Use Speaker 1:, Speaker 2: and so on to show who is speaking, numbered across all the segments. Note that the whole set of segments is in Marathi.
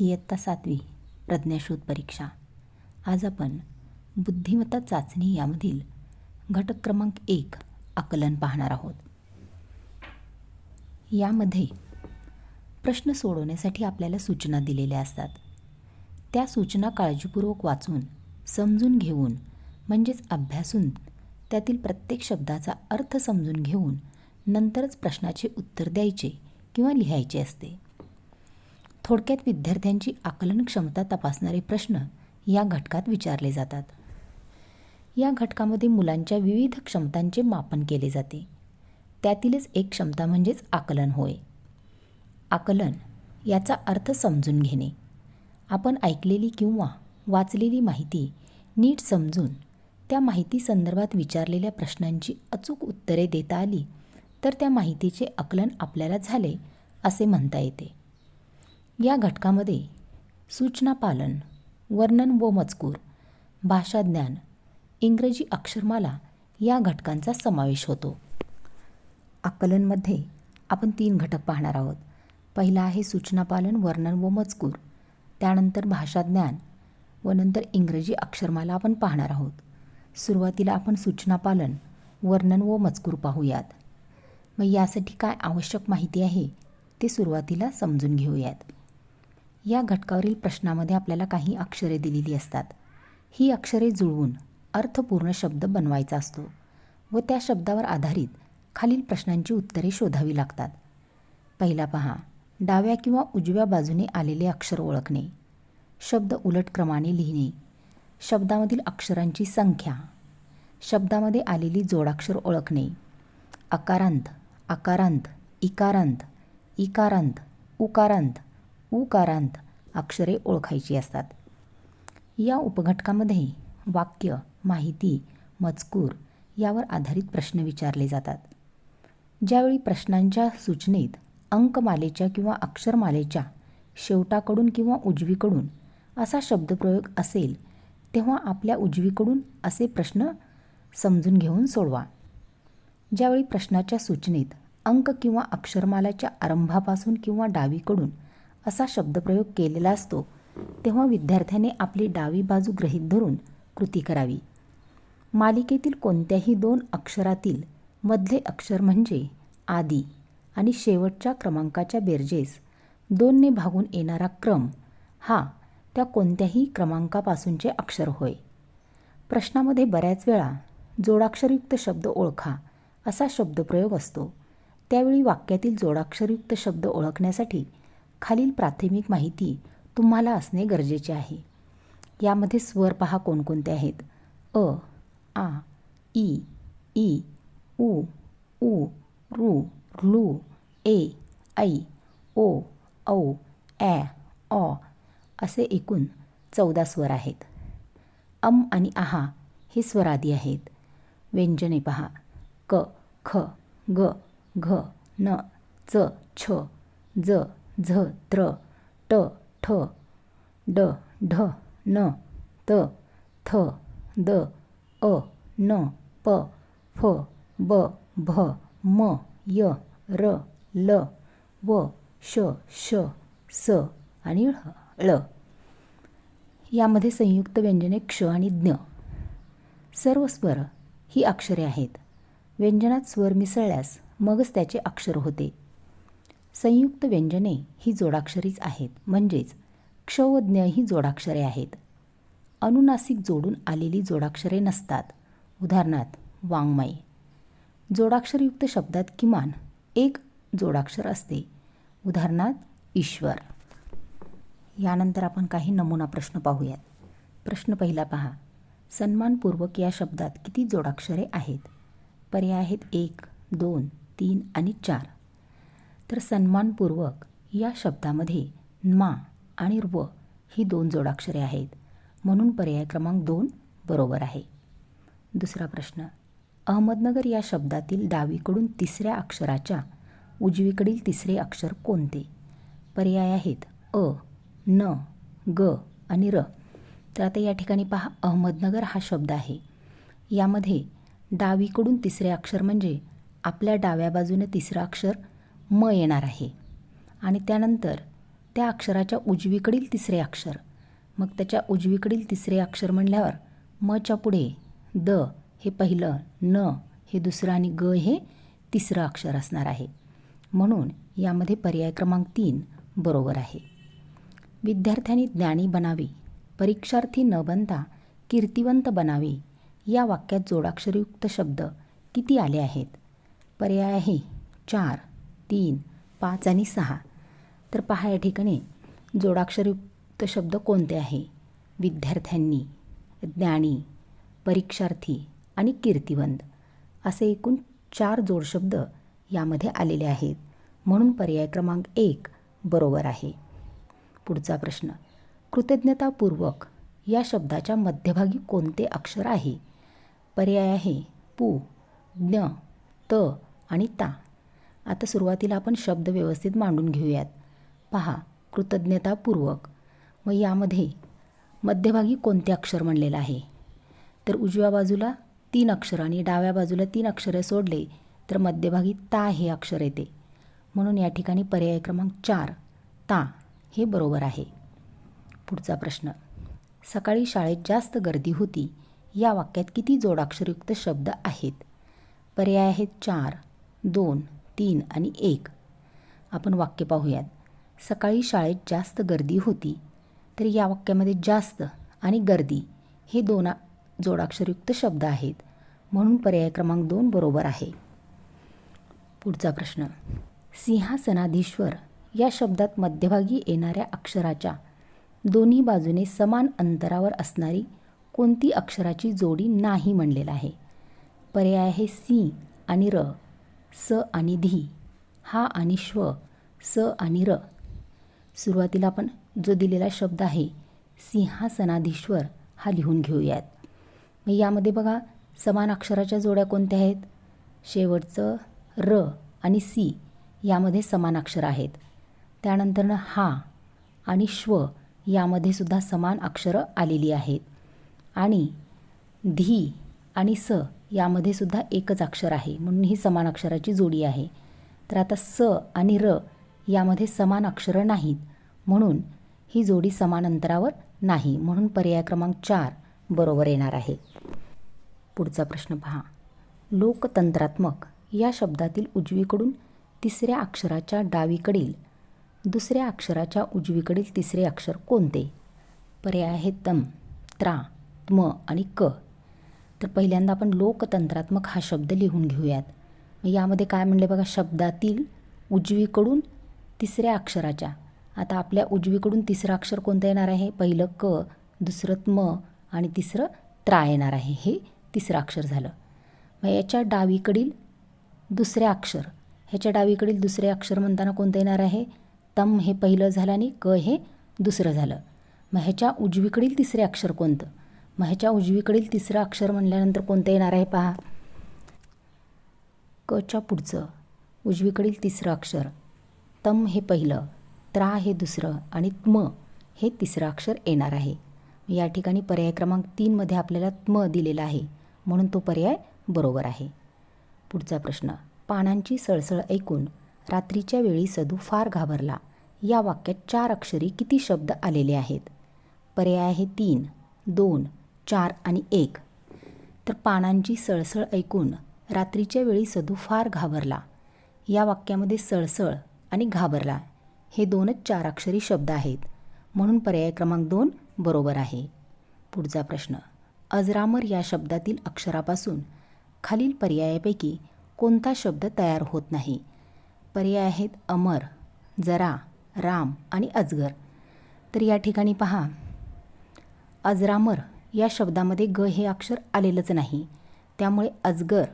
Speaker 1: इयत्ता सातवी प्रज्ञाशोध परीक्षा. आज आपण बुद्धिमत्ता चाचणी यामधील घटक क्रमांक एक आकलन पाहणार आहोत. यामध्ये प्रश्न सोडवण्यासाठी आपल्याला सूचना दिलेल्या असतात. त्या सूचना काळजीपूर्वक वाचून समजून घेऊन म्हणजेच अभ्यासून त्यातील प्रत्येक शब्दाचा अर्थ समजून घेऊन नंतरच प्रश्नाचे उत्तर द्यायचे किंवा लिहायचे असते. थोडक्यात विद्यार्थ्यांची आकलन क्षमता तपासणारे प्रश्न या घटकात विचारले जातात. या घटकामध्ये मुलांच्या विविध क्षमतांचे मापन केले जाते. त्यातीलच एक क्षमता म्हणजेच आकलन होय. आकलन याचा अर्थ समजून घेणे. आपण ऐकलेली किंवा वाचलेली माहिती नीट समजून त्या माहिती संदर्भात विचारलेल्या प्रश्नांची अचूक उत्तरे देता आली तर त्या माहितीचे आकलन आपल्याला झाले असे म्हणता येते. या घटकामध्ये सूचना पालन वर्णन व मजकूर भाषाज्ञान इंग्रजी अक्षरमाला या घटकांचा समावेश होतो. आकलनमध्ये आपण तीन घटक पाहणार आहोत. पहिला आहे सूचनापालन वर्णन व मजकूर. त्यानंतर भाषाज्ञान व नंतर इंग्रजी अक्षरमाला आपण पाहणार आहोत. सुरुवातीला आपण सूचना पालन वर्णन व मजकूर पाहूयात. मग यासाठी काय आवश्यक माहिती आहे ते सुरुवातीला समजून घेऊयात. या घटकावरील प्रश्नामध्ये आपल्याला काही अक्षरे दिलेली असतात. ही अक्षरे जुळवून अर्थपूर्ण शब्द बनवायचा असतो व त्या शब्दावर आधारित खालील प्रश्नांची उत्तरे शोधावी लागतात. पहिला पहा डाव्या किंवा उजव्या बाजूने आलेले अक्षर ओळखणे. शब्द उलट क्रमाने लिहिणे. शब्दामधील अक्षरांची संख्या. शब्दामध्ये आलेली जोडाक्षर ओळखणे. अकारांत आकारांत इकारांत इकारांत उकारांत उकारांत अक्षरे ओळखायची असतात. या उपघटकामध्ये वाक्य माहिती मजकूर यावर आधारित प्रश्न विचारले जातात. ज्यावेळी प्रश्नांच्या सूचनेत अंकमालेच्या किंवा अक्षरमालेच्या शेवटाकडून किंवा उजवीकडून असा शब्दप्रयोग असेल तेव्हा आपल्या उजवीकडून असे प्रश्न समजून घेऊन सोडवा. ज्यावेळी प्रश्नाच्या सूचनेत अंक किंवा अक्षरमालाच्या आरंभापासून किंवा डावीकडून असा शब्दप्रयोग केलेला असतो तेव्हा विद्यार्थ्याने आपली डावी बाजू गृहीत धरून कृती करावी. मालिकेतील कोणत्याही दोन अक्षरातील मधले अक्षर म्हणजे आदी आणि शेवटच्या क्रमांकाच्या बेरजेस दोनने भागून येणारा क्रम हा त्या कोणत्याही क्रमांकापासूनचे अक्षर होय. प्रश्नामध्ये बऱ्याच वेळा जोडाक्षरयुक्त शब्द ओळखा असा शब्दप्रयोग असतो. त्यावेळी वाक्यातील जोडाक्षरयुक्त शब्द ओळखण्यासाठी खालील प्राथमिक माहिती तुम्हाला असणे गरजेचे आहे. यामध्ये स्वर पहा कोणकोणते आहेत. अ आ ई ई उ उ रू ऋ ए ऐ ओ औ ॲ ऑ असे एकूण चौदा स्वर आहेत. अम आणि आहा हे स्वरादी आहेत. व्यंजने पहा. क ख ग घ न च छ ज झ त्र ट ठ ड ढ न त थ द अ न प फ ब भ म य र ल व श श स आणि ळ यामध्ये संयुक्त व्यंजने क्ष आणि ज्ञ. सर्व स्वर ही अक्षरे आहेत. व्यंजनात स्वर मिसळल्यास मगच त्याचे अक्षर होते. संयुक्त व्यंजने ही जोडाक्षरीच आहेत. म्हणजेच क्षवज्ञ ही जोडाक्षरे आहेत. अनुनासिक जोडून आलेली जोडाक्षरे नसतात. उदाहरणार्थ वाङ्मय. जोडाक्षरयुक्त शब्दात किमान एक जोडाक्षर असते. उदाहरणार्थ ईश्वर. यानंतर आपण काही नमुना प्रश्न पाहूयात. प्रश्न पहिला पहा. सन्मानपूर्वक या शब्दात किती जोडाक्षरे आहेत? पर्याय आहेत एक दोन तीन आणि चार. तर सन्मानपूर्वक या शब्दामध्ये मा आणि व ही दोन जोडाक्षरे आहेत. म्हणून पर्याय क्रमांक दोन बरोबर आहे. दुसरा प्रश्न. अहमदनगर या शब्दातील डावीकडून तिसऱ्या अक्षराच्या उजवीकडील तिसरे अक्षर कोणते? पर्याय आहेत अ न ग आणि र. तर आता या ठिकाणी पहा अहमदनगर हा शब्द आहे. यामध्ये डावीकडून तिसरे अक्षर म्हणजे आपल्या डाव्या बाजूने तिसरं अक्षर म येणार आहे. आणि त्यानंतर त्या अक्षराच्या उजवीकडील तिसरे अक्षर. मग त्याच्या उजवीकडील तिसरे अक्षर म्हणल्यावर मच्या पुढे द हे पहिलं न हे दुसरं आणि ग हे तिसरं अक्षर असणार आहे. म्हणून यामध्ये पर्याय क्रमांक तीन बरोबर आहे. विद्यार्थ्यांनी ज्ञानी बनावी परीक्षार्थी न बनता कीर्तिवंत बनावे या वाक्यात जोडाक्षरयुक्त शब्द किती आले आहेत? पर्याय आहे चार. तीन पाच आणि सहा. तर पहा या ठिकाणी जोडाक्षरयुक्त शब्द कोणते आहे? विद्यार्थ्यांनी ज्ञानी परीक्षार्थी आणि कीर्तिवंत असे एकूण चार जोडशब्द यामध्ये आलेले आहेत. म्हणून पर्याय क्रमांक एक बरोबर आहे. पुढचा प्रश्न. कृतज्ञतापूर्वक या शब्दाच्या मध्यभागी कोणते अक्षर आहे? पर्याय आहे पू ज्ञ त आणि ता. आता सुरुवातीला आपण शब्द व्यवस्थित मांडून घेऊयात. पहा कृतज्ञतापूर्वक. मग यामध्ये मध्यभागी कोणते अक्षर म्हणलेलं आहे? तर उजव्या बाजूला तीन अक्षर आणि डाव्या बाजूला तीन अक्षरं सोडले तर मध्यभागी ता हे अक्षर येते. म्हणून या ठिकाणी पर्याय क्रमांक चार ता हे बरोबर आहे. पुढचा प्रश्न. सकाळी शाळेत जास्त गर्दी होती. या वाक्यात किती जोडाक्षरयुक्त शब्द आहेत? पर्याय आहेत चार दोन तीन आणि एक. आपण वाक्य पाहूयात. सकाळी शाळेत जास्त गर्दी होती तर या वाक्यामध्ये जास्त आणि गर्दी हे दोन जोडाक्षरयुक्त शब्द आहेत. म्हणून पर्याय क्रमांक दोन बरोबर आहे. पुढचा प्रश्न. सिंहासनाधीश्वर या शब्दात मध्यभागी येणाऱ्या अक्षराच्या दोन्ही बाजूने समान अंतरावर असणारी कोणती अक्षराची जोडी नाही म्हणलेला आहे. पर्याय आहे सी आणि र. स आणि धी. हा आणि श्व स आणि र. सुरुवातीला आपण जो दिलेला शब्द आहे सिंहासनाधीश्वर हा लिहून घेऊयात. मग यामध्ये बघा समान अक्षराच्या जोड्या कोणत्या आहेत? शेवटचं र आणि सी यामध्ये समान अक्षर आहेत. त्यानंतरनं हा आणि श्व यामध्ये सुद्धा समान अक्षरं आलेली आहेत. आणि धी आणि स यामध्ये सुद्धा एकच अक्षर आहे. म्हणून ही समान अक्षराची जोडी आहे. तर आता स आणि र यामध्ये समान अक्षरं नाहीत. म्हणून ही जोडी समान अंतरावर नाही. म्हणून पर्याय क्रमांक चार बरोबर येणार आहे. पुढचा प्रश्न पहा. लोकतंत्रात्मक या शब्दातील उजवीकडून तिसऱ्या अक्षराच्या डावीकडील दुसऱ्या अक्षराच्या उजवीकडील तिसरे अक्षर कोणते? पर्याय आहे तम त्रा त्म आणि क. तर पहिल्यांदा आपण लोकतंत्रात्मक हा शब्द लिहून घेऊयात. मग यामध्ये काय म्हणले बघा शब्दातील उजवीकडून तिसऱ्या अक्षराच्या. आता आपल्या उजवीकडून तिसरं अक्षर कोणतं येणार आहे? पहिलं क दुसरं म आणि तिसरं त्रा येणार आहे. हे तिसरं अक्षर झालं. मग याच्या डावीकडील दुसरे अक्षर ह्याच्या डावीकडील दुसरे अक्षर म्हणताना कोणतं येणार आहे? तम हे पहिलं झालं आणि क हे दुसरं झालं. मग ह्याच्या उजवीकडील तिसरे अक्षर कोणतं? मग ह्याच्या उजवीकडील तिसरं अक्षर म्हणल्यानंतर कोणतं येणार आहे पहा? कच्या पुढचं. उजवीकडील तिसरं अक्षर. तम हे पहिलं त्रा हे दुसरं आणि त्म हे तिसरं अक्षर येणार आहे. या ठिकाणी पर्याय क्रमांक तीनमध्ये आपल्याला त्म दिलेला आहे. म्हणून तो पर्याय बरोबर आहे. पुढचा प्रश्न. पानांची सळसळ ऐकून रात्रीच्या वेळी सदू फार घाबरला. या वाक्यात चार अक्षरी किती शब्द आलेले आहेत? पर्याय आहे तीन दोन चार आणि एक. तर पानांची सळसळ ऐकून रात्रीच्या वेळी सदू फार घाबरला. या वाक्यामध्ये सळसळ आणि घाबरला हे दोनच चार अक्षरी शब्द आहेत. म्हणून पर्याय क्रमांक दोन बरोबर आहे. पुढचा प्रश्न. अजरामर या शब्दातील अक्षरापासून खालील पर्यायापैकी कोणता शब्द तयार होत नाही? पर्याय आहेत अमर जरा राम आणि अजगर. तर या ठिकाणी पहा. अजरामर या शब्दामध्ये ग हे अक्षर आलेलंच नाही. त्यामुळे अजगर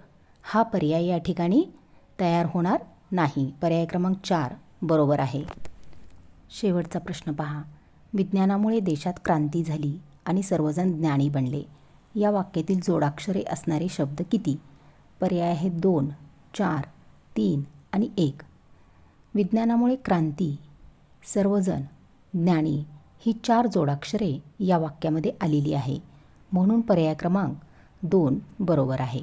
Speaker 1: हा पर्याय या ठिकाणी तयार होणार नाही. पर्याय क्रमांक चार बरोबर आहे. शेवटचा प्रश्न पहा. विज्ञानामुळे देशात क्रांती झाली आणि सर्वजण ज्ञानी बनले. या वाक्यातील जोडाक्षरे असणारे शब्द किती? पर्याय आहेत दोन चार तीन आणि एक. विज्ञानामुळे क्रांती सर्वजण ज्ञानी ही चार जोडाक्षरे या वाक्यामध्ये आलेली आहे. म्हणून पर्याय क्रमांक दोन बरोबर आहे.